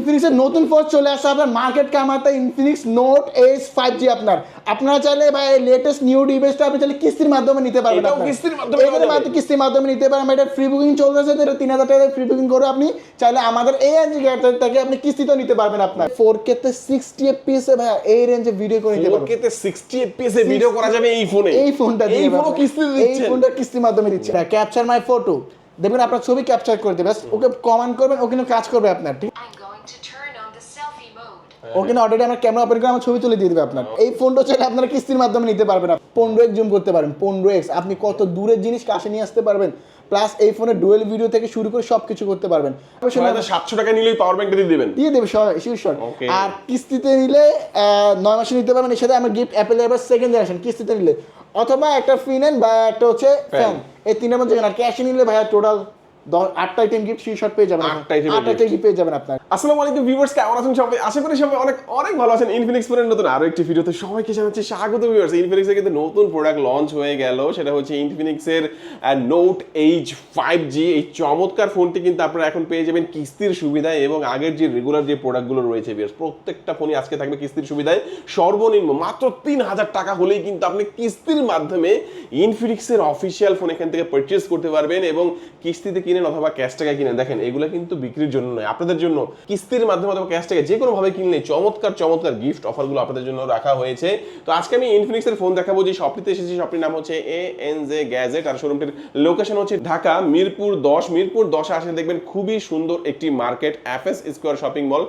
ইনফিনিক্সের নতুন ফোন চলে আসছে আপনার মার্কেট কামাতে Infinix note H five G আপনার। আপনারা চাইলে ভাই লেটেস্ট নিউ ডিভাইসটা আপনি চাইলে কিস্তির মাধ্যমে নিতে পারবেন কিস্তির মাধ্যমে কিস্তির মাধ্যমে নিতে পারেন। এটা ফ্রি বুকিং চলতেছে তো এটা তিন হাজার টাকা ফ্রি বুকিং করে আপনি চাইলে আমাদের এই রেঞ্জে থেকে আপনি কিস্তিতেও নিতে পারবেন আপনার। ফোর কে তে সিক্সটি এফপিএস এ ভাই এই রেঞ্জে ভিডিও করে নিতে পারবেন। 4K তে 60 fps এ ভিডিও করা যাবে এই ফোনে এই ফোনটা এই ফোনও আপনার। কিস্তি এই ফোনটা কিস্তির মাধ্যমে দিচ্ছে। ক্যাপচার মাই ফটো দেখবেন আপনার ছবি ক্যাপচার করে দেবে। ব্যাস ওকে কমেন্ট করবেন ও কিন্তু কাজ করবে আপনার ঠিক অলরেডি আমার ক্যামেরা ওপেন করে আমার ছবি তুলে দিয়ে দেবে আপনার। এই ফোনটা চাইলে আপনারা কিস্তির মাধ্যমে নিতে পারবেন পনেরো এক্স জুম করতে পারেন পনেরো এক্স আপনি কত দূরের জিনিস কাছে নিয়ে আসতে পারবেন প্লাস এই ফোনে ডুয়েল ভিডিও থেকে শুরু করে করতে পারবেন। সাতশো টাকা নিলেই পাওয়ার ব্যাংকটা দিয়ে দিবেন। দিয়ে দেবে আর কিস্তিতে নিলে নয় মাসে নিতে পারবেন এর সাথে আমার গিফট অ্যাপেল এবার সেকেন্ড জেনারেশন কিস্তিতে নিলে। অথবা একটা ফ্রি নেন বা একটা হচ্ছে ফ্যান এই তিনের মধ্যে আর ক্যাশে নিলে ভাইয়া টোটাল আটটা আইটেম গিফট ফ্রি শট পেয়ে যাবেন আটটা gift। গিফট পেয়ে যাবেন আপনার। আসসালামু আলাইকুম ভিউয়ার্স কেমন আছেন সবাই? আশা করি সবাই অনেক অনেক ভালো আছেন। ইনফিনিক্স ফোনের নতুন আরও একটি ভিডিওতে সবাইকে জানাচ্ছি স্বাগত ভিউয়ার্স ইনফিনিক্সের কিন্তু নতুন প্রোডাক্ট লঞ্চ হয়ে গেল। সেটা হচ্ছে ইনফিনিক্সের নোট এইচ ফাইভ জি এই চমৎকার ফোনটি কিন্তু আপনারা এখন পেয়ে যাবেন কিস্তির সুবিধায় এবং আগের যে রেগুলার যে প্রোডাক্টগুলো রয়েছে ভিউয়ার্স প্রত্যেকটা ফোনই আজকে থাকবে কিস্তির সুবিধায়। সর্বনিম্ন মাত্র তিন হাজার টাকা হলেই কিন্তু আপনি কিস্তির মাধ্যমে ইনফিনিক্সের অফিসিয়াল ফোন এখান থেকে পারচেস করতে পারবেন এবং কিস্তিতে কিনেন অথবা ক্যাশ টাকায় কিনেন, দেখেন, এগুলো কিন্তু বিক্রির জন্য নয়। আপনাদের জন্য কিস্তির মাধ্যমে অথবা ক্যাশ টাকায় যে কোনো ভাবে কিনলে চমৎকার চমৎকার গিফট অফারগুলো আপনাদের জন্য রাখা হয়েছে। তো আজকে আমি ইনফিনিক্সের ফোন দেখাবো, যে শপটিতে এসেছি শপটির নাম হচ্ছে এ এন জে গ্যাজেট আর শোরুমটির লোকেশন হচ্ছে ঢাকা, মিরপুর দশ। মিরপুর দশে আসলে দেখবেন খুবই সুন্দর একটি market F S square shopping mall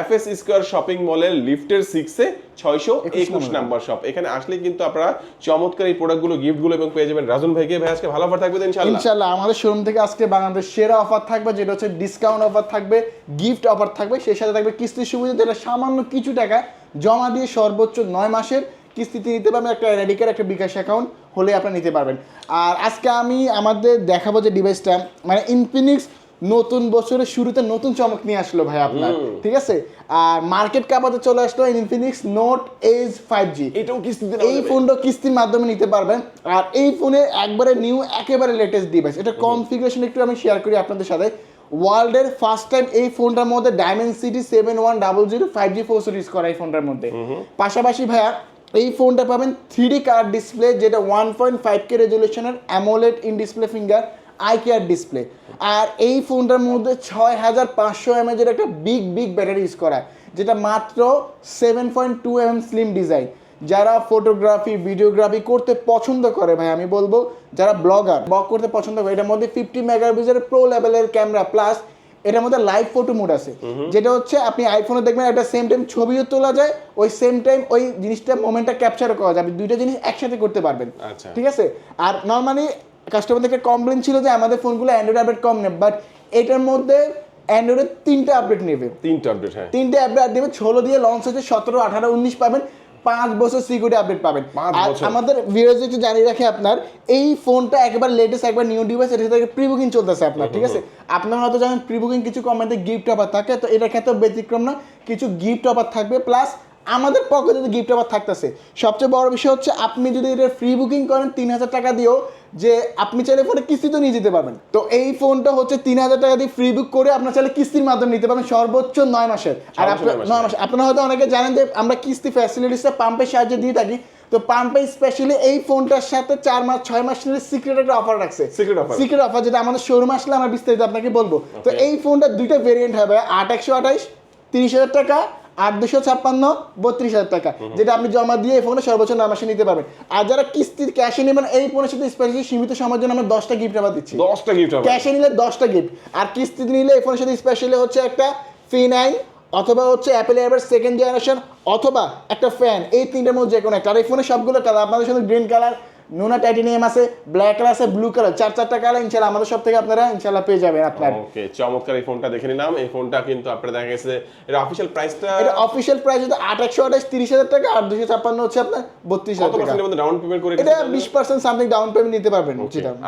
F S square shopping মলের লিফটের সিক্সে ছয়শো একুশ নাম্বার শপ এখানে আসলে কিন্তু আপনারা চমৎকার এই প্রোডাক্টগুলো গিফটগুলো এবং পেয়ে যাবেন। রাজন ভাইকে ভাই আজকে ভালো অফার থাকবে ইনশাল্লাহ আমাদের শোরুম থেকে আজকে বাংলাদেশ সেরা অফার থাকবে যেটা হচ্ছে ডিসকাউন্ট অফার থাকবে গিফট অফার থাকবে সেই সাথে থাকবে কিস্তির সুবিধা যেটা সামান্য কিছু টাকা জমা দিয়ে সর্বোচ্চ নয় মাসের কিস্তিতে নিতে পারবেন একটা রেডিকার একটা বিকাশ অ্যাকাউন্ট হলে আপনারা নিতে পারবেন। আর আজকে আমি আমাদের দেখাবো যে ডিভাইসটা মানে ইনফিনিক্স নতুন বছরের শুরুতে নতুন চমক নিয়ে আসলো ভাই আপনার ঠিক আছে? আর মার্কেট কাপাতে চলে আসলো Infinix note H five G এটাও কিস্তিতে এই ফোনটা কিস্তির মাধ্যমে নিতে পারবেন। আর এই ফোনে একবারে নিউ একেবারে লেটেস্ট ডিভাইস এটা কনফিগারেশন একটু আমি শেয়ার করি আপনাদের সাথে। ওয়ার্ল্ডের ফার্স্ট টাইম এই ফোনটার মধ্যে Dimensity seven one double zero five G four series করা এই ফোনটার মধ্যে। পাশাপাশি ভাইয়া এই ফোনটা পাবেন থ্রি কালার ডিসপ্লে যেটা one point five K রেজলিউশনের AMOLED in display finger eye care display. আর এই ফোনটার মধ্যে ছয় হাজার পাঁচশো এমএজের একটা বিগ বিগ ব্যাটারি ইউজ করা। যেটা মাত্র seven point two M slim design যারা ফটোগ্রাফি ভিডিওগ্রাফি করতে পছন্দ করে ভাই আমি বলব যারা ব্লগার ব্লগ করতে পছন্দ করে এটার মধ্যে ফিফটি মেগাপিক্সেলের প্রো লেভেলের ক্যামেরা প্লাস এটার মধ্যে লাইভ ফটো মোড আছে। যেটা হচ্ছে আপনি আইফোনে দেখবেন একটা সেম টাইম ছবিও তোলা যায় ওই সেম টাইম ওই জিনিসটা মোমেন্টটা ক্যাপচার করা যায়। আপনি দুইটা জিনিস একসাথে করতে পারবেন। আচ্ছা। ঠিক আছে? আর নর্মালি কাস্টমারদের একটা কমপ্লেন ছিল যে আমাদের ফোনগুলো অ্যান্ড্রয়েড আপডেট কম নেবে বাট এটার মধ্যে অ্যান্ড্রয়েডের তিনটা আপডেট নেবে। তিনটা আপডেট হ্যাঁ। তিনটে আপডেট দেবে ষোলো দিয়ে লঞ্চ হচ্ছে সতেরো আঠারো উনিশ পাবেন পাঁচ বছর সিকিউরিটি আপডেট পাবেন। আর। আমাদের ভিউয়ার্স একটু জানিয়ে রাখে আপনার এই ফোনটা একবার লেটেস্ট একবার নিউ ডিভাইস এটা থেকে প্রি বুকিং চলতেছে আপনার ঠিক আছে? আপনারা হয়তো জানেন প্রি বুকিং কিছু কোম্পানিতে গিফট অফার থাকে তো এটার ক্ষেত্রে ব্যতিক্রম না কিছু গিফট অফার থাকবে প্লাস আমাদের পকেটে গিফট আবার থাকতেছে সবচেয়ে বড় বিষয় হচ্ছে আপনি যদি এটা ফ্রি বুকিং করেন তিন হাজার টাকা দিয়েও যে আপনি চাইলে ফোনে কিস্তিতে নিয়ে যেতে পারবেন। তো এই ফোনটা হচ্ছে তিন হাজার টাকা দিয়ে ফ্রি বুক করে আপনার চাইলে কিস্তির মাধ্যমে নিতে পারবেন সর্বোচ্চ নয় মাসের। আর আপনার নয়। মাস আপনারা হয়তো অনেকে জানেন যে আমরা কিস্তি ফ্যাসিলিটিসটা পাম্পের সাহায্যে দিয়ে থাকি। তো পাম্পে স্পেশালি এই ফোনটার সাথে চার মাস ছয় মাস নিলে সিক্রেট একটা অফার রাখছে। Secret offer? সিক্রেট অফার যেটা আমাদের শোরুম আসলে আমরা বিস্তারিত আপনাকে বলব। তো এই ফোনটা দুইটা ভেরিয়েন্ট হবে আট একশো আঠাইশ তিরিশ হাজার টাকা আট দুশো ছাপ্পান্ন বত্রিশ হাজার টাকা যেটা আপনি জমা দিয়ে এই ফোনে সর্বোচ্চ নয় মাসে নিতে পারবেন। আর যারা কিস্তির ক্যাশে নেবেন এই ফোনের সাথে স্পেশালি সীমিত সময়ের জন্য আমরা দশটা গিফট আবার দিচ্ছি। দশটা গিফট ক্যাশে নিলে দশটা গিফট আর কিস্তিতে নিলে এই ফোনের সাথে স্পেশালি হচ্ছে একটা ফি নাইন অথবা হচ্ছে অ্যাপেল এয়ারবাড সেকেন্ড জেনারেশন অথবা একটা ফ্যান এই তিনটার মধ্যে যে কোনো একটা। আর এই ফোনের সবগুলো কালার আপনাদের সাথে গ্রিন কালার নোনা টাইটেনিয়াম আছে ব্ল্যাক কালার আছে ব্লু কালার চার চারটা কালার ইনশাল্লাহ আমাদের সব থেকে আপনারা ইনশাল্লাহ পেয়ে যাবেন আপনার। ওকে চমৎকার এই ফোনটা দেখে নিলাম। এই ফোনটা কিন্তু আপনার দেখা গেছে এটা অফিসিয়াল প্রাইসটা এটা অফিসিয়াল প্রাইস হচ্ছে একশো আঠাশ তিরিশ হাজার টাকা আর দুশো ছাপ্পান্ন হচ্ছে আপনার বত্রিশ হাজার টাকা। ডাউন পেমেন্ট করে এটা? বিশ পার্সেন্ট সামথিং ডাউন পেমেন্ট নিতে পারবেন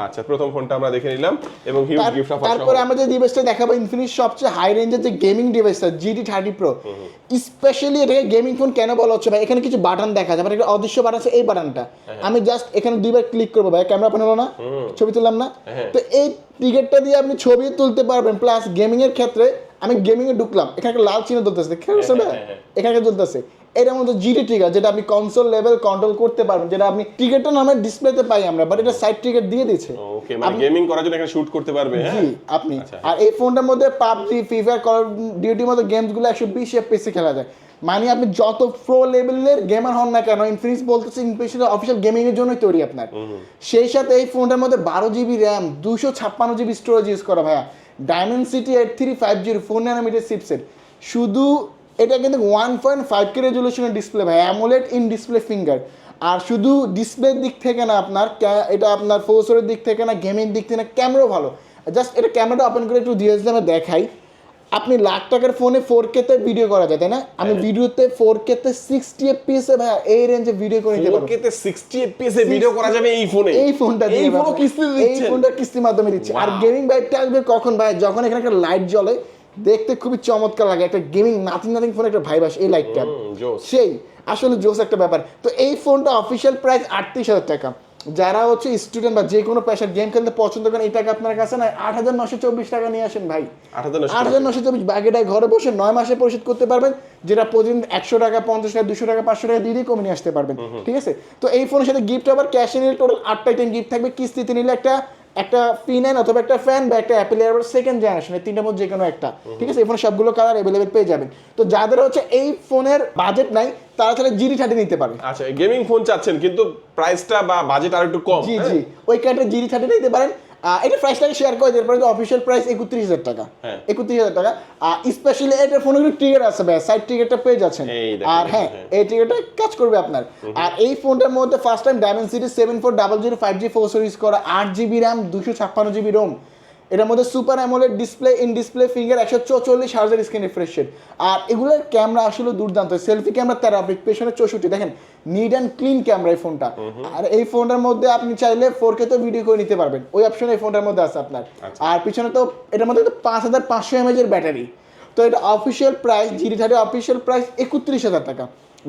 আচ্ছা প্রথম ফোনটা আমরা দেখে নিলাম এবং হিউজ গিফট অফার তারপরে আমরা যে ডিভাইসটা দেখাবো ইনফিনিক্স সবচেয়ে হাই রেঞ্জের যে গেমিং ডিভাইসটা জিটি থার্টি প্রো স্পেশালি এটাকে গেমিং ফোন কেন বলা হচ্ছে ভাই? এখানে কিছু বাটন দেখা যায় মানে অদৃশ্য বাটন আছে এই বাটনটা হ্যাঁ, আমি জাস্ট এখানে দুইবার ক্লিক করব ভাই। ক্যামেরা প্যানেল না? ছবি তুললাম না? হ্যাঁ। তো এই টিকেটটা দিয়ে আপনি ছবি তুলতে পারবেন। প্লাস গেমিং এর ক্ষেত্রে আমি গেমিং এ ঢুকলাম। এখানে একটা লাল চিহ্ন ভাই? হ্যাঁ, হ্যাঁ, এখানে জ্বলতেছে এটার মধ্যে জিডি ট্রিগার যেটা আপনি কনসোল লেভেল কন্ট্রোল করতে পারবেন যেটা আপনি ট্রিগারটা নামে ডিসপ্লেতে পাই আমরা বাট এটা সাইড ট্রিগার দিয়ে দিয়েছে। ওকে মানে গেমিং করার জন্য এখানে শুট করতে পারবে হ্যাঁ? আপনি। আর এই ফোনটার মধ্যে পাবজি ফ্রি ফায়ার কল ডিউটির মতো গেমসগুলো একশো বিশ এফপিসি খেলা যায়। মানে আপনি যত প্রো লেভেলের গেমার হন না কেন ইনফিনিক্স বলতেছে ইনফিনিক্স অফিসিয়াল গেমিং এর জন্যই তৈরি আপনার। সেই সাথে এই ফোনটার মধ্যে বারো জিবি র্যাম দুশো ছাপ্পান্ন জিবি স্টোরেজ ইউজ করা ভাইয়া। Dimensity eight three five zero four nanometer chipset শুধু এটা কিন্তু ওয়ান পয়েন্ট ফাইভ কে রেজলিউশনের ডিসপ্লে ভাই অ্যামোলেড ইন ডিসপ্লে ফিঙ্গার আর শুধু ডিসপ্লের দিক থেকে না আপনার এটা আপনার ফোসরের দিক থেকে না গেমিং দিক থেকে না ক্যামেরাও ভালো। জাস্ট এটা ক্যামেরাটা ওপেন করে একটু ডিএসএলএমে দেখাই। আপনি লাখ টাকার ফোনে ফোর কেতে ভিডিও করা যায় তাই না? আমি ভিডিওতে ফোর কেতে সিক্সটি এফপিএসে ভাই এই রেঞ্জে ভিডিও করে নিতে পারব। 4K তে 60 fps এ ভিডিও করা যাবে এই ফোনে এই ফোনটা এই বাবা। কিস্তি এই ফোনটা কিস্তির মাধ্যমে দিচ্ছে। আর. গেমিং বাইকটা আসবে কখন ভাই যখন এখানে একটা লাইট জ্বলে দেখতে খুবই চমৎকার লাগে। একটা গেমিং নাথিং নাথিং ফোন একটা ভাইবাস এই লাইটটা জোস। সেই আসলে জোস একটা ব্যাপার। তো এই ফোনটা অফিসিয়াল প্রাইস আটত্রিশ হাজার টাকা। যারা হচ্ছে স্টুডেন্ট বা যে কোনো পেশার গেম খেলতে পছন্দ করেন এই টাকা আপনার কাছে না আট হাজার নশো চব্বিশ টাকা নিয়ে আসেন ভাই। আট হাজার নশো চব্বিশ বাকিটা ঘরে বসে নয় মাসে পরিশোধ করতে পারবেন যেটা প্রতিদিন একশো টাকা পঞ্চাশ টাকা দুশো টাকা পাঁচশো টাকা দিয়ে দিয়ে কমে নিয়ে আসতে পারবেন। ঠিক আছে? তো এই ফোনের সাথে গিফট আবার ক্যাশ নিলে টোটাল আটটা আইটেম গিফট থাকবে। কিস্তিতে নিলে একটা একটা পি নাইন অথবা একটা ফ্যান বা একটা অ্যাপেল এয়ারবার সেকেন্ড জেনারেশন এই তিনটার মধ্যে যে কোনো একটা ঠিক আছে? এই ফোনের সবগুলো কালার অ্যাভেলেবেল পেয়ে যাবেন। তো যাদের হচ্ছে এই ফোনের বাজেট নাই তারা তাহলে জিডি থার্টি নিতে পারে। আচ্ছা গেমিং ফোন চাচ্ছেন কিন্তু প্রাইসটা বা বাজেট আর একটু কম জি হ্যাঁ? জি। ওই ক্যাটে জিডি থার্টি নিতে পারেন। এটা প্রাইসটাকে শেয়ার করে দিতে পারেন অফিসিয়াল প্রাইস একত্রিশ হাজার টাকা। হ্যাঁ। একত্রিশ হাজার টাকা। আর স্পেশালি এটার ফোনে কিন্তু টিকেট আছে ভাই সাইড টিকেটটা পেয়ে যাচ্ছেন। আর হ্যাঁ হ্যাঁ। এই টিকেটটা কাজ করবে আপনার। আর এই ফোনটার মধ্যে first time Dimensity seven four double zero five G four series করা আট জিবি র্যাম দুশো ছাপ্পান্ন জিবি রোম এটার মধ্যে super AMOLED display in display finger একশো চৌচল্লিশ হাজার স্ক্রিন রিফ্রেশ রেট আর এগুলোর ক্যামেরা আসলে দুর্দান্ত। সেলফি ক্যামেরা তেরো পেছনে চৌষট্টি। দেখেন নিট অ্যান্ড ক্লিন ক্যামেরা এই ফোনটা আর এই ফোনটার মধ্যে আপনি চাইলে ফোর কে তো ভিডিও করে নিতে পারবেন। ওই অপশন এই ফোনটার মধ্যে আছে আপনার। আচ্ছা। আর পিছনে তো এটার মধ্যে তো পাঁচ হাজার পাঁচশো এমএজ এর ব্যাটারি তো এটা official price GT thirty official price একত্রিশ হাজার টাকা।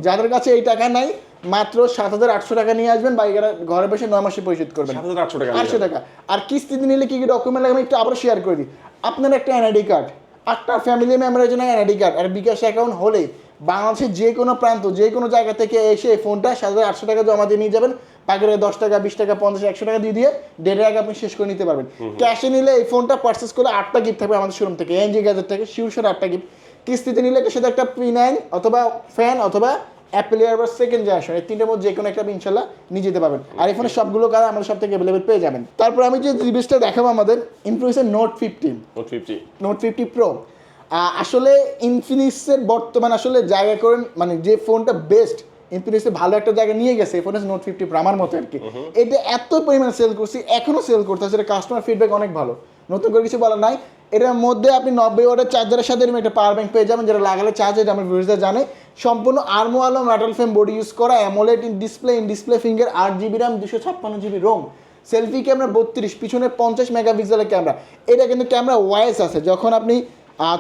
যাদের কাছে এই টাকা নাই মাত্র সাত হাজার আটশো টাকা নিয়ে আসবেন বাইকেরা ঘরে বসে নয় মাসে পরিশোধ করবেন। 7,800 টাকা আটশো টাকা। আর কিস্তিতে নিলে কি কি ডকুমেন্ট লাগে আমি একটু আবার শেয়ার করে দিই। আপনার একটা এনআইডি কার্ড একটা ফ্যামিলি মেম্বারের জন্য এনআইডি কার্ড আর বিকাশ অ্যাকাউন্ট হলে বাংলাদেশের যে কোনো প্রান্ত যে কোনো জায়গা থেকে এসে এই ফোনটা সাত হাজার আটশো টাকা জমা দিয়ে নিয়ে যাবেন। পাকের দশ টাকা বিশ টাকা পঞ্চাশ একশো টাকা দিয়ে দিয়ে দেড়ের আগে আপনি শেষ করে নিতে পারবেন। ক্যাশে নিলে এই ফোনটা পারচেস করলে আটটা গিফট থাকবে আমাদের শোরুম থেকে। এনজি গ্যাজেট থেকে শিউর আটটা গিফট কিস্তিতে নিলে সাথে একটা পি নাইন অথবা ফ্যান অথবা অ্যাপেল এয়ার বা সেকেন্ড জেনারেশন এই তিনটের মধ্যে যে কোনো একটা আপনি ইনশাল্লাহ নিয়ে যেতে পারবেন। আর এই ফোনের সবগুলো কালার আমাদের সব থেকে অ্যাভেলেবেল পেয়ে যাবেন। তারপর আমি যে ডিভাইসটা দেখাবো আমাদের ইনফ্লুয়েন্সের note fifteen note 50 note fifty pro আসলে ইনফিনিক্সের বর্তমান আসলে জায়গা করেন মানে যে ফোনটা বেস্ট ইনফিনিক্সে ভালো একটা জায়গা নিয়ে গেছে ফোনটা নোট ফিফটি প্রো আমার মতো আর কি। এটা এত পরিমাণে সেল করছি এখনও সেল করতেছে এটা কাস্টমার ফিডব্যাক অনেক ভালো। নতুন করে কিছু বলার নাই। এটার মধ্যে আপনি নব্বই ওয়াটের চার্জারের সাথে এরকম একটা পাওয়ার ব্যাংক পেয়ে যাবেন যেটা লাগালে চার্জ এটা আমার ভিউজরা জানে। সম্পূর্ণ আর্মো আলো মেটাল ফ্রেম বডি ইউজ করা AMOLED in display in display finger আট জিবি র্যাম দুশো ছাপ্পান্ন জিবি রোম সেলফি ক্যামেরা বত্রিশ পিছনে পঞ্চাশ মেগাপিক্সেলের ক্যামেরা এটা কিন্তু ক্যামেরা ওয়াইস আছে যখন আপনি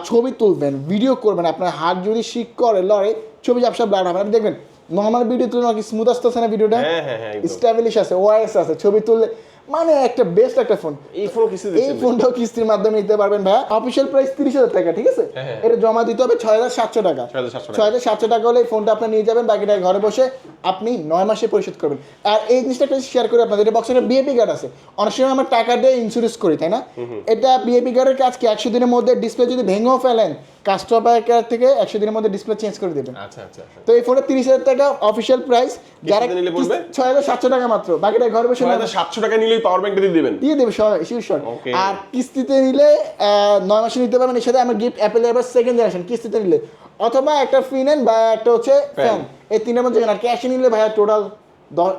ছবি তুলবেন ভিডিও করবেন আপনার হাত যদি শিক করে লড়ে ছবি ঝাপসা ব্লাড হবে। আপনি দেখবেন নর্মাল ভিডিও তুলনা নাকি স্মুথ আসতেছে না ভিডিওটা হ্যাঁ, হ্যাঁ, হ্যাঁ, আছে ওয়াইস আছে ছবি তুললে মানে একটা বেস্ট একটা ফোন এই ফোন কিস্তি এই ফোনটাও কিস্তির মাধ্যমে নিতে পারবেন ভাইয়া। অফিসিয়াল প্রাইস তিরিশ হাজার টাকা ঠিক আছে? হ্যাঁ, হ্যাঁ। এটা জমা দিতে হবে ছয় হাজার সাতশো টাকা। 6,700 টাকা। ছয় হাজার সাতশো টাকা হলে এই ফোনটা আপনি নিয়ে যাবেন বাকিটা ঘরে বসে আপনি নয় মাসে পরিশোধ করবেন। আর এই জিনিসটা একটা শেয়ার করি আপনাদের এটা বক্সের বিএপি কার্ড আছে। অনেক সময় আমরা টাকা দিয়ে ইন্স্যুরেন্স করি তাই না? এটা বিএপি কার্ডের কাজ কি? একশো দিনের মধ্যে ডিসপ্লে যদি ভেঙেও ফেলেন কাস্টমার থেকে একশো দিনের মধ্যে ডিসপ্লে চেঞ্জ করে দেবেন। আচ্ছা আচ্ছা আচ্ছা। তো এই ফোনটা তিরিশ হাজার টাকা অফিসিয়াল প্রাইস যারা কিস্তিতে নিলে পড়বে? ছয় হাজার সাতশো টাকা মাত্র। বাকিটা ঘরে বসে 700 টাকা নিলেই পাওয়ার দিয়ে দিবেন? দিয়ে দেবে. আর কিস্তিতে নিলে নয় মাসে নিতে পারবেন এর সাথে আমার গিফট অ্যাপেল এবার সেকেন্ড জেনারেশন কিস্তিতে নিলে। অথবা একটা ফ্রি নেন বা একটা হচ্ছে ফ্যান এই তিনের মধ্যে ক্যাশে নিলে ভাইয়া টোটাল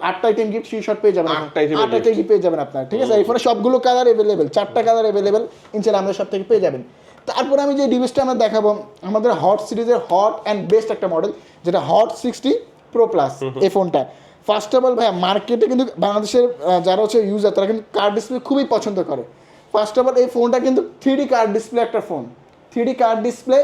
আটটা আইটেম গিফট পেয়ে যাবেন আটটা আইটেম গিফট পেয়ে যাবেন আপনার ঠিক আছে? এই ফোনে সবগুলো কালার অ্যাভেলেবেল চারটা কালার অ্যাভেলেবেল ইনশাল্লাহ আমাদের সব থেকে পেয়ে যাবেন। তারপর আমি যে ডিভাইসটা আমরা দেখাবো আমাদের হট সিরিজের হট অ্যান্ড বেস্ট একটা মডেল যেটা হট সিক্সটি প্রো প্লাস এই ফোনটা ফার্স্ট অফ অল ভাইয়া মার্কেটে কিন্তু বাংলাদেশের যারা হচ্ছে ইউজার তারা কিন্তু কার্ড ডিসপ্লে খুবই পছন্দ করে। ফার্স্ট অফ অল এই ফোনটা কিন্তু থ্রি ডি কার্ড ডিসপ্লে একটা phone three D curved display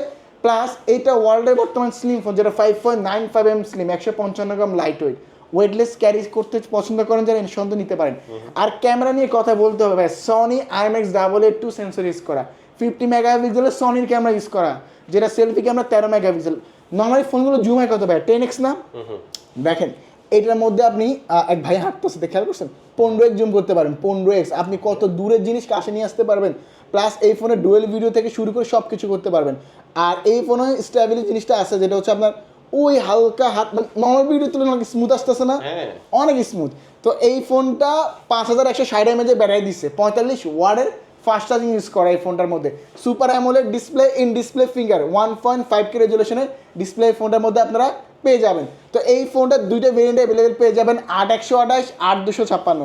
plus এইটা ওয়ার্ল্ডের বর্তমান স্লিম ফোন যেটা five point nine five M slim একশো পঞ্চান্ন gram light weight weightless carry করতে পছন্দ করেন যারা নিঃসন্দেহে নিতে পারেন। আর ক্যামেরা নিয়ে কথা বলতে হবে ভাই Sony IMX double eight two sensor use করা। ফিফটি মেগাপিক্সেলের সনির ক্যামেরা ইউজ করা যেটা সেলফি ক্যামেরা তেরো মেগাপিক্সেল নর্মালি ফোনগুলো জুম হয় কত ভাই? টেন এক্স না? দেখেন এটার মধ্যে আপনি এক ভাই হাঁটতেছে দেখে খেয়াল করছেন? পনেরো এক্স জুম করতে পারেন পনেরো এক্স আপনি কত দূরের জিনিস কাছে নিয়ে আসতে পারবেন। প্লাস এই ফোনে ডুয়েল ভিডিও থেকে শুরু করে সব কিছু করতে পারবেন। আর এই ফোনে স্ট্যাবিলি জিনিসটা আছে যেটা হচ্ছে আপনার ওই হালকা হাত মানে নর্মাল ভিডিও তুলনায় অনেক স্মুথ আসতেছে না? হ্যাঁ। অনেক স্মুথ তো এই ফোনটা পাঁচ হাজার একশো ষাট এমএজে ব্যাটারি দিচ্ছে পঁয়তাল্লিশ ওয়ার্ডের ফাস্ট চার্জিং ইউজ করা এই ফোনটার মধ্যে। Super AMOLED display in display finger one point five K রেজুলেশনের display ফোনটার মধ্যে আপনারা পেয়ে যাবেন। তো এই ফোনটা দুইটা ভেরিয়েন্ট অ্যাভেলেবেল পেয়ে যাবেন আট একশো আঠাশ আট দুশো ছাপ্পান্ন।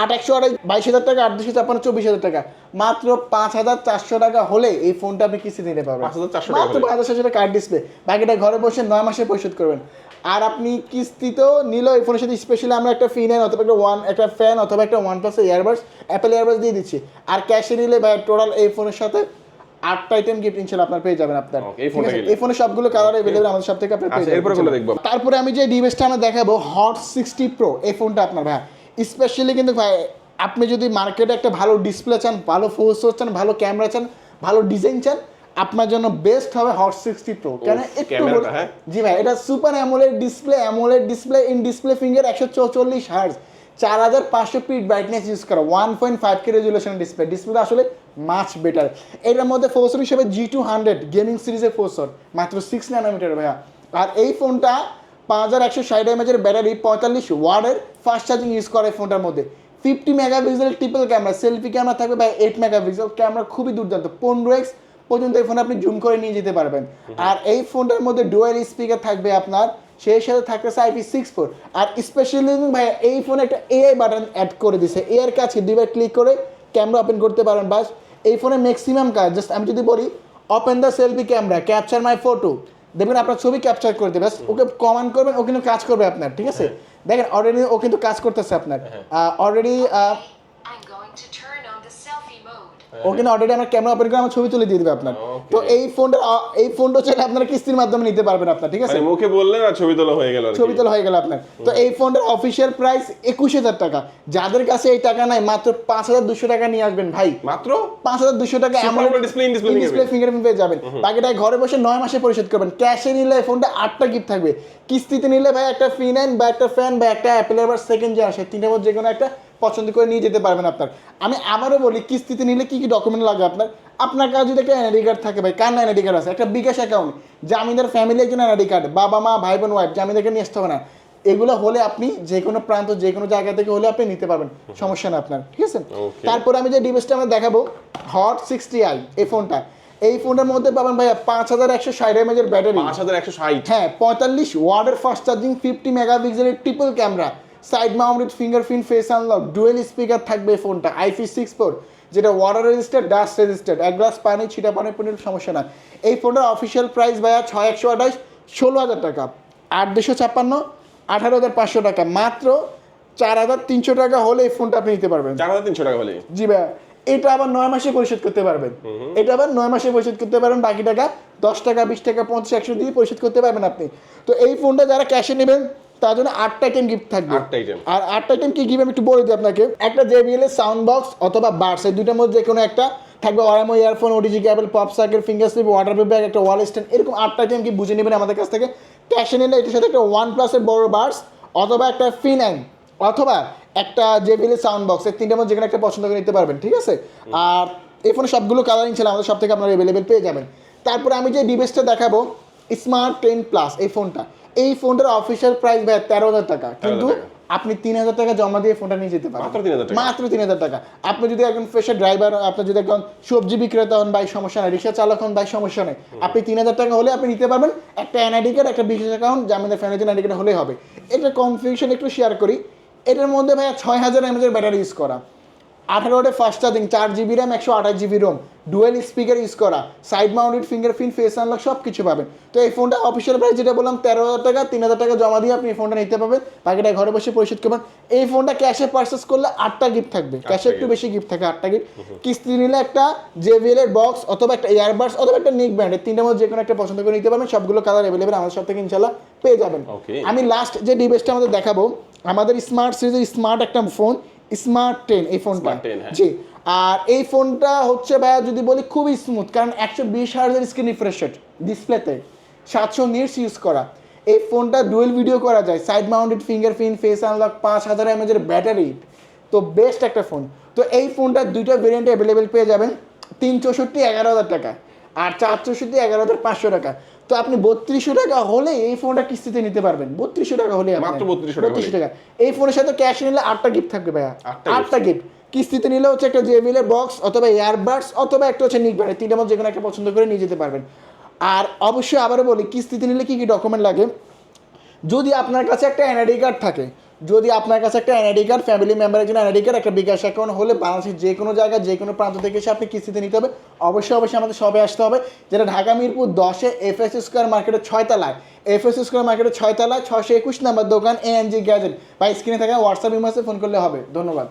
আট একশো আঠাশ বাইশ হাজার টাকা আট দুশো ছাপ্পান্ন চব্বিশ হাজার টাকা। মাত্র পাঁচ হাজার চারশো টাকা হলে এই ফোনটা আপনি কিস্তি নিতে পারবেন। মাত্র পাঁচ হাজার চারশো টাকা কার্ড ডিসপ্লে বাকিটা ঘরে বসে নয় মাসে পরিশোধ করবেন। আর আপনি কিস্তিতেও নিলেও এই ফোনের সাথে স্পেশালি আমরা একটা ফিন অথবা একটা ওয়ান একটা ফ্যান অথবা একটা OnePlus earbuds Apple earbuds দিয়ে দিচ্ছি। আর ক্যাশে নিলে ভাই টোটাল এই ফোনের সাথে আটটা আইটেম গিফট ইনশাল্লাহ আপনার পেয়ে যাবেন আপনার। এই ফোনের সবগুলো কালার অ্যাভেলেবল আমাদের সব থেকে আপনার পেয়ে আচ্ছা, যাবেন এরপরে তারপরে আমি যে ডিভাইসটা আমরা দেখাবো হট সিক্সটি প্রো এই ফোনটা আপনার ভাই। স্পেশালি কিন্তু ভাই আপনি যদি মার্কেটে একটা ভালো ডিসপ্লে চান ভালো ফোর্স চান ভালো ক্যামেরা চান ভালো ডিজাইন চান আপনার জন্য বেস্ট হবে হট সিক্সটি প্রো কেন একটু হ্যাঁ? জি ভাই এটা super AMOLED display AMOLED display in display finger একশো চৌচল্লিশ হার্জ চার হাজার পাঁচশো পিট ব্রাইটনেস ইউজ করা। One point five K resolution display display আসলে মাচ বেটার এটার মধ্যে ফোসর হিসেবে জি টু হান্ড্রেড গেমিং সিরিজের ফোসর মাত্র সিক্স ন্যানোমিটার ভাইয়া। আর এই ফোনটা পাঁচ হাজার একশো ষাট এমএচের ব্যাটারি পঁয়তাল্লিশ ওয়ার্ডের ফাস্ট চার্জিং ইউজ করে এই ফোনটার মধ্যে। Fifty megapixel triple camera selfie camera থাকবে বা এইট মেগাপিক্সেল ক্যামেরা খুবই দুর্দান্ত। পনেরো এক্স পর্যন্ত এই ফোন আপনি জুম করে নিয়ে যেতে পারবেন। আর এই ফোনটার মধ্যে ডুয়েল স্পিকার থাকবে আপনার সেই সাথে থাকতেছে আইপি সিক্স ফোর আর স্পেশালি ভাই এই ফোনে একটা এআই বাটন অ্যাড করে দিছে। এর কাছে দুইবার ক্লিক করে ক্যামেরা ওপেন করতে পারেন বাস। এই ফোনে ম্যাক্সিমাম কাজ জাস্ট আমি যদি বলি open the selfie camera capture my photo দেখবেন আপনার ছবি ক্যাপচার করে দেবে ব্যাস ওকে কমান্ড করবেন ও কিন্তু কাজ করবে আপনার ঠিক আছে? দেখেন অলরেডি ও কিন্তু কাজ করতেছে আপনার। অলরেডি ও কিন্তু অলরেডি আমার ক্যামেরা ওপেন করে আমার ছবি তুলে দিয়ে দেবে আপনার। তো এই ফোনটা এই ফোনটা চাইলে আপনারা কিস্তির মাধ্যমে নিতে পারবেন আপনার ঠিক আছে? মানে মুখে বললেন আর ছবি তোলা হয়ে গেল ছবি তোলা হয়ে গেল আপনার। তো এই ফোনটার অফিসিয়াল প্রাইস একুশ হাজার টাকা। যাদের কাছে এই টাকা নাই মাত্র পাঁচ হাজার দুশো টাকা নিয়ে আসবেন ভাই। মাত্র? পাঁচ হাজার দুশো টাকা ডিসপ্লে ফিঙ্গারপ্রিন্ট পেয়ে যাবেন। ঘরে বসে নয় মাসে পরিশোধ করবেন। ক্যাশে নিলে ফোনটা আটটা গিফট থাকবে। কিস্তিতে নিলে ভাই একটা ফি নাইন বা একটা ফ্যান বা একটা অ্যাপেল এবার সেকেন্ড জেনারেশন তিনটার মধ্যে যে কোনো একটা পছন্দ করে নিয়ে যেতে পারবেন আপনার। আমি আবারও বলি কিস্তিতে নিলে কি কি ডকুমেন্ট লাগে আপনার? আপনার কাছে যদি একটা এনআইডি কার্ড থাকে ভাই কার এনআইডি কার্ড আছে? একটা বিকাশ অ্যাকাউন্ট জামিনদার ফ্যামিলি একজন এনআইডি কার্ড বাবা মা ভাই বোন ওয়াইফ জামিনদারকে নিয়ে আসতে হবে না। এগুলো হলে আপনি যে কোনো প্রান্ত যে কোনো জায়গা থেকে হলে আপনি নিতে পারবেন সমস্যা না আপনার ঠিক আছে. তারপরে আমি যে ডিভাইসটা আমরা দেখাবো হট সিক্সটি আই এই ফোনটা এই ফোনটার মধ্যে পাবেন ভাইয়া পাঁচ হাজার একশো ষাট এমএজের ব্যাটারি পাঁচ হাজার একশো ষাট। হ্যাঁ পঁয়তাল্লিশ ওয়ার্ডের ফাস্ট চার্জিং ফিফটি মেগা পিক্সেলের triple camera side mounted fingerprint face unlock dual speaker থাকবে এই ফোনটা আইপি সিক্স ফোর যেটা ওয়াটার রেজিস্টার্ড ডাস্ট রেজিস্টার্ড এক গ্লাস পানি ছিটা পানি পনির সমস্যা না এই ফোনটার অফিসিয়াল প্রাইস ভাইয়া ছয় একশো আঠাশ ষোলো হাজার টাকা আট দুশো ছাপ্পান্ন আঠারো হাজার পাঁচশো টাকা মাত্র চার হাজার তিনশো টাকা হলে এই ফোনটা আপনি নিতে পারবেন। চার হাজার তিনশো টাকা হলে? জি ভাইয়া এটা আবার নয় মাসে পরিশোধ করতে পারবেন। এটা আবার নয় মাসে পরিশোধ করতে পারবেন বাকি টাকা দশ টাকা বিশ টাকা পঞ্চাশ একশো দিয়ে পরিশোধ করতে পারবেন আপনি। তো এই ফোনটা যারা ক্যাশে নেবেন তার জন্য আটটা আইটেম গিফট থাকবে। আটটা item। আর আটটা আইটেম কি গিফট আমি একটু বলে দিই আপনাকে। একটা জেবিএল এর সাউন্ড বক্স অথবা বার্স এই দুইটার মধ্যে কোনো একটা থাকবে ওয়ারামো earphone OTG cable pop circle finger sleeve water bag একটা ওয়াল স্ট্যান্ড এরকম আটটা আইটেম কি বুঝে নেবেন আমাদের কাছ থেকে। ক্যাশে নিলে এটার সাথে একটা ওয়ান প্লাসের বড় বার্স অথবা একটা ফিনাইন অথবা একটা জেবিএল সাউন্ড বক্স এই তিনটার মধ্যে যে কোনো একটা পছন্দ করে নিতে পারবেন ঠিক আছে? আর এই ফোনে সবগুলো কালারিং ছিল আমাদের সব থেকে আপনারা অ্যাভেলেবেল পেয়ে যাবেন। তারপরে আমি যে ডিভাইসটা দেখাবো স্মার্ট টেন প্লাস এই ফোনটা এই ফোনটার অফিসিয়াল প্রাইস ভাই তেরো হাজার টাকা। কিন্তু আপনি তিন হাজার টাকা জমা দিয়ে ফোনটা নিয়ে যেতে পারেন। মাত্র 3,000 টাকা? মাত্র তিন হাজার টাকা। আপনি যদি একজন ফ্রেশার ড্রাইভার আপনি যদি একজন সবজি বিক্রেতা হন বাই সমস্যা নেই। রিক্সা চালক হন বাই সমস্যা নেই। আপনি তিন হাজার টাকা হলে আপনি নিতে পারবেন। একটা এনআইডি কার্ড একটা বিশেষ অ্যাকাউন্ট জামিনের ফ্যামিলি এনআইডি কার্ড হলে হবে। এটা কনফিউশন একটু শেয়ার করি। এটার মধ্যে ভাইয়া ছয় হাজার এমএজের ব্যাটারি ইউজ করা। আঠারো ওয়াটের ফাস্ট চার্জিং চার জিবি র্যাম একশো আঠাশ GB ROM dual speaker use করা side mounted fingerprint face unlock সব কিছু পাবেন। তো এই ফোনটা অফিসিয়াল প্রাইস যেটা বললাম তেরো হাজার টাকা তিন হাজার টাকা জমা দিয়ে আপনি এই ফোনটা নিতে পারবেন। বাকিটা ঘরে বসে পরিশোধ করবেন। এই ফোনটা ক্যাশে পারচেস করলে আটটা গিফট থাকবে। ক্যাশে একটু বেশি গিফট থাকে আটটা গিফট কিস্তি নিলে একটা জেভিএল এর বক্স অথবা একটা ইয়ারবাডস অথবা একটা নিক ব্র্যান্ডের তিনটার মধ্যে যে কোনো একটা পছন্দ করে নিতে পারবেন। সবগুলো কালার অ্যাভেলেবেল আমাদের সব থেকে ইনশাল্লাহ পেয়ে যাবেন। আমি লাস্ট যে ডিভাইসটা আমাদের দেখাবো আমাদের স্মার্ট সিরিজের স্মার্ট একটা ফোন স্মার্ট টেন এই ফোনটা। Smart 10, হ্যাঁ। জি আর এই ফোনটা হচ্ছে ভাইয়া যদি বলি খুবই স্মুথ কারণ একশো বিশ হার্জের স্ক্রিন রিফ্রেশ রেট ডিসপ্লেতে সাতশো নিটস ইউজ করা। এই ফোনটা ডুয়েল ভিডিও করা যায় side mounted fingerprint face unlock পাঁচ হাজার এমএজের ব্যাটারি তো বেস্ট একটা ফোন তো এই ফোনটা দুইটা ভেরিয়েন্টে অ্যাভেলেবেল পেয়ে যাবেন তিন চৌষট্টি এগারো হাজার টাকা আর চার চৌষট্টি এগারো হাজার পাঁচশো টাকা। তো আপনি বত্রিশশো টাকা হলে এই ফোনটা কিস্তিতে নিতে পারবেন। বত্রিশশো টাকা হলে মাত্র 3200 টাকা টাকা। এই ফোনের সাথে ক্যাশ নিলে আটটা গিফট থাকবে ভাইয়া। আটটা গিফট কিস্তিতে নিলে হচ্ছে একটা জেবিএলের বক্স অথবা এয়ারবাডস অথবা একটা হচ্ছে নিক ব্যাটারি তিনটা মধ্যে যে কোনো একটা পছন্দ করে নিয়ে যেতে পারবেন। আর অবশ্যই আবারও বলি কিস্তিতে নিলে কী কী ডকুমেন্ট লাগে? যদি আপনার কাছে একটা এনআইডি কার্ড থাকে যদি আপনার কাছে একটা এনআইডি কার্ড ফ্যামিলি মেম্বারের জন্য এনআইডি কার্ড একটা বিকাশ অ্যাকাউন্ট হলে বাংলাদেশের যে কোনো জায়গায়, যে কোনো প্রান্ত থেকে এসে আপনি কিস্তিতে নিতে হবে। অবশ্যই অবশ্যই আমাদের সবে আসতে হবে। যেটা ঢাকা, মিরপুর, দশে এফ এস স্কোয়ার মার্কেটের ছয়তলায় এফ এস স্কোয়ার মার্কেটের ছয়তলায় ছশো একুশ নাম্বার দোকান এএনজি গ্যাজেট বা স্ক্রিনে থাকা হোয়াটসঅ্যাপ ইমেসে ফোন করলে হবে। ধন্যবাদ।